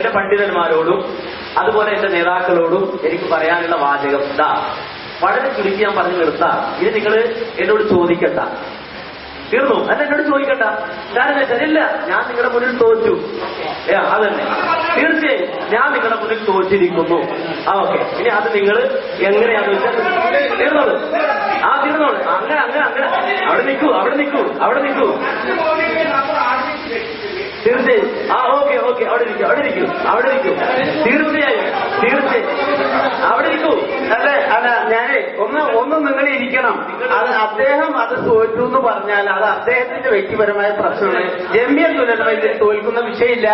എന്റെ പണ്ഡിതന്മാരോടും അതുപോലെ എന്റെ നേതാക്കളോടും എനിക്ക് പറയാനുള്ള വാചകം ഇതാ വളരെ ചുരുക്കി ഞാൻ പറഞ്ഞു നിർത്താം. ഇത് നിങ്ങൾ എന്നോട് ചോദിക്കണ്ട. തീർന്നു? അല്ല എന്നോട് ചോദിക്കണ്ട. കാരണം ശരിയല്ല ഞാൻ നിങ്ങളുടെ മുന്നിൽ തോറ്റു. അതന്നെ. തീർച്ചയായും ഞാൻ നിങ്ങളുടെ മുന്നിൽ തോറ്റിരിക്കുന്നു. ആ ഓക്കെ. ഇനി അത് നിങ്ങൾ എങ്ങനെയാന്ന് വെച്ചാൽ തീർന്നോളൂ. ആ തീർന്നോളൂ. അങ്ങനെ അങ്ങനെ അങ്ങനെ. അവിടെ നിൽക്കൂ അവിടെ നിൽക്കൂ അവിടെ നിൽക്കൂ. തീർച്ചയായും. ആ ഓക്കെ ഓക്കെ. അവിടെ ഇരിക്കും അവിടെ ഇരിക്കും അവിടെ ഇരിക്കും. തീർച്ചയായും തീർച്ചയായും. അവിടെ ഇരിക്കൂ. അല്ലെ? അല്ല ഞാനേ ഒന്ന് ഒന്ന് നിങ്ങൾ ഇരിക്കണം. അത് അദ്ദേഹം അത് തോറ്റു എന്ന് പറഞ്ഞാൽ അത് അദ്ദേഹത്തിന്റെ വ്യക്തിപരമായ പ്രശ്നമാണ്. ജമ്മിയ തുലനത്തിൽ തോൽക്കുന്ന വിഷയമില്ല.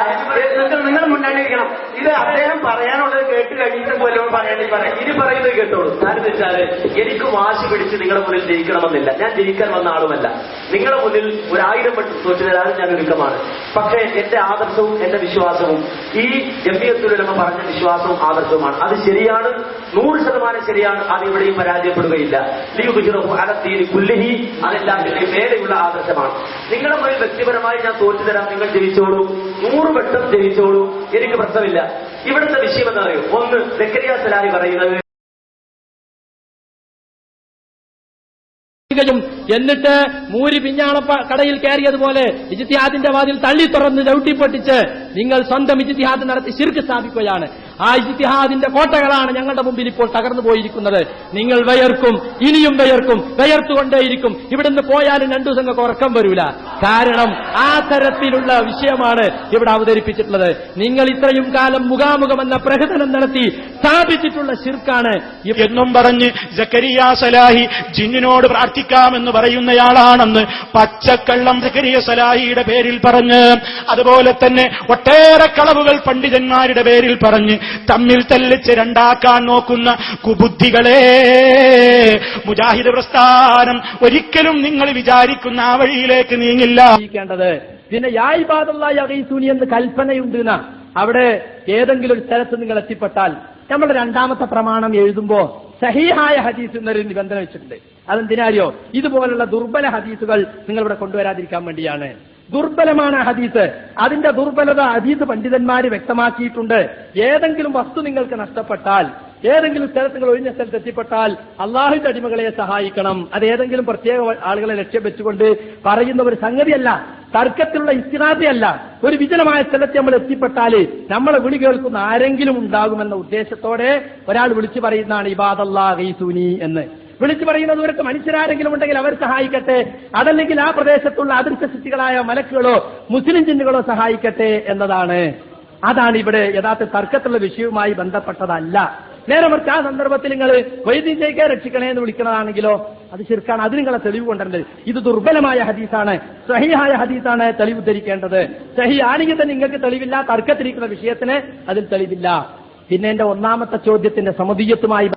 നിങ്ങൾ മുന്നാണ്ടിരിക്കണം ഇത് അദ്ദേഹം പറയാനുള്ളത് കേട്ട് കഴിഞ്ഞിട്ട് പോലും പറയേണ്ടി പറയാം ഇനി പറയുന്നത് കേട്ടോളൂ. കാരണം വെച്ചാൽ എനിക്ക് വാശി പിടിച്ച് നിങ്ങളുടെ മുന്നിൽ ജയിക്കണമെന്നില്ല. ഞാൻ ജയിക്കാൻ വന്ന ആളുമല്ല. നിങ്ങളുടെ മുന്നിൽ ഒരായിരം വട്ടം തോറ്റു ഞാൻ ഒരുക്കമാണ്. പക്ഷേ എന്റെ ആദർശവും എന്റെ വിശ്വാസവും ഈ ജമ്മിയത്തുലമ പറഞ്ഞ വിശ്വാസവും ആദർശവുമാണ്. അത് ശരിയാണ് നൂറ് ശതമാനം ശരിയാണ് അത് ഇവിടെയും പരാജയപ്പെടുകയില്ല. കുല്ലിഹി അതെല്ലാം ഇതിന്റെ മേലെയുള്ള ആദർശമാണ്. നിങ്ങളുടെ മുന്നിൽ വ്യക്തിപരമായി ഞാൻ തോറ്റു തരാം നിങ്ങൾ ജയിച്ചോളൂ നൂറ് വട്ടം ജയിച്ചോളൂ എനിക്ക് പ്രശ്നമില്ല. ഇവിടുത്തെ വിഷയം എന്ന് പറയും ഒന്ന് സെക്കരിയ സലാഹി പറയുന്നത് ും എന്നിട്ട് മൂരി പിഞ്ഞാണ കടയിൽ കയറിയതുപോലെ ഇജിത്തിയാദിന്റെ വാതിൽ തള്ളി തുറന്ന് ചവിട്ടിപ്പൊട്ടിച്ച് നിങ്ങൾ സ്വന്തം ഇജിത്തിഹാദ് നടത്തി ശിർക്ക് സ്ഥാപിക്കുകയാണ്. ആ ഇജിത്തിഹാദിന്റെ കോട്ടകളാണ് ഞങ്ങളുടെ മുമ്പിൽ ഇപ്പോൾ തകർന്നു പോയിരിക്കുന്നത്. നിങ്ങൾ വയർക്കും ഇനിയും വയർക്കും വയർത്തുകൊണ്ടേയിരിക്കും. ഇവിടുന്ന് പോയാലും രണ്ടു ദിവസം ഉറക്കം വരൂല. കാരണം ആ തരത്തിലുള്ള വിഷയമാണ് ഇവിടെ അവതരിപ്പിച്ചിട്ടുള്ളത്. നിങ്ങൾ ഇത്രയും കാലം മുഖാമുഖം എന്ന പ്രകടനം നടത്തി സ്ഥാപിച്ചിട്ടുള്ള ശിർക്കാണ് എന്നും പറഞ്ഞ് ജക്കരിയ സലാഹി ജിന്നിനോട് പ്രാർത്ഥിക്കാമെന്ന് പറയുന്നയാളാണെന്ന് പച്ചക്കള്ളം ജക്കരിയ സലാഹിയുടെ പേരിൽ പറഞ്ഞ് അതുപോലെ തന്നെ ഒട്ടേറെ കളവുകൾ പണ്ഡിതന്മാരുടെ പേരിൽ പറഞ്ഞ് തമ്മിൽ തല്ലിച്ച് രണ്ടാക്കാൻ നോക്കുന്ന കുബുദ്ധികളെ. മുജാഹിദ് പ്രസ്ഥാനം ഒരിക്കലും നിങ്ങൾ വിചാരിക്കുന്ന ആ വഴിയിലേക്ക് നീങ്ങില്ല. പിന്നെ യായിബാദുള്ള യഗീസൂനി എന്ന് കൽപ്പനയുണ്ട് അവിടെ ഏതെങ്കിലും ഒരു സ്ഥലത്ത് നിങ്ങൾ എത്തിപ്പെട്ടാൽ നമ്മുടെ രണ്ടാമത്തെ പ്രമാണം എഴുതുമ്പോ സഹിഹായ ഹദീസ് എന്നൊരു നിബന്ധന വെച്ചിട്ടുണ്ട്. അതെന്തിനാരിയോ ഇതുപോലുള്ള ദുർബല ഹദീസുകൾ നിങ്ങളിവിടെ കൊണ്ടുവരാതിരിക്കാൻ വേണ്ടിയാണ്. ദുർബലമാണ് ഹദീസ്. അതിന്റെ ദുർബലത ഹദീസ് പണ്ഡിതന്മാർ വ്യക്തമാക്കിയിട്ടുണ്ട്. ഏതെങ്കിലും വസ്തു നിങ്ങൾക്ക് നഷ്ടപ്പെട്ടാൽ ഏതെങ്കിലും സ്ഥലത്ത് നിങ്ങൾ ഒഴിഞ്ഞ സ്ഥലത്ത് എത്തിപ്പെട്ടാൽ അള്ളാഹുവിന്റെ അടിമകളെ സഹായിക്കണം. അത് ഏതെങ്കിലും പ്രത്യേക ആളുകളെ ലക്ഷ്യം വെച്ചുകൊണ്ട് പറയുന്ന ഒരു സംഗതിയല്ല. തർക്കത്തിലുള്ള ഇസ്തിനാദിയല്ല. ഒരു വിജനമായ സ്ഥലത്ത് നമ്മൾ എത്തിപ്പെട്ടാൽ നമ്മളെ വിളി കേൾക്കുന്ന ആരെങ്കിലും ഉണ്ടാകുമെന്ന ഉദ്ദേശത്തോടെ ഒരാൾ വിളിച്ചു പറയുന്നതാണ് ഇബാദല്ലാ ഗൈസൂനി എന്ന്. വിളിച്ചു പറയുന്നത് ഇവർക്ക് മനുഷ്യരാരെങ്കിലും ഉണ്ടെങ്കിൽ അവർ സഹായിക്കട്ടെ. അതല്ലെങ്കിൽ ആ പ്രദേശത്തുള്ള അദൃശ്യ ശക്തികളായ മലക്കുകളോ മുസ്ലിം ജിന്നുകളോ സഹായിക്കട്ടെ എന്നതാണ്. അതാണ് ഇവിടെ യഥാർത്ഥ തർക്കത്തിലുള്ള വിഷയവുമായി ബന്ധപ്പെട്ടതല്ല. നേരെ മറിച്ച് ആ സന്ദർഭത്തിൽ നിങ്ങൾ വൈദ്യുതിയെ രക്ഷിക്കണേ എന്ന് വിളിക്കുന്നതാണെങ്കിലോ അത് ശരിക്കാണ്. അത് നിങ്ങളെ തെളിവ് കൊണ്ടുവരേണ്ടത്. ഇത് ദുർബലമായ ഹദീസാണ്. സഹിയായ ഹദീസാണ് തെളിവ് ധരിക്കേണ്ടത് സഹി ആണെങ്കിൽ തന്നെ നിങ്ങൾക്ക് തെളിവില്ല തർക്കത്തിരിക്കുന്ന വിഷയത്തിന് അതിൽ തെളിവില്ല. പിന്നെ എന്റെ ഒന്നാമത്തെ ചോദ്യത്തിന്റെ സമതീയത്തുമായി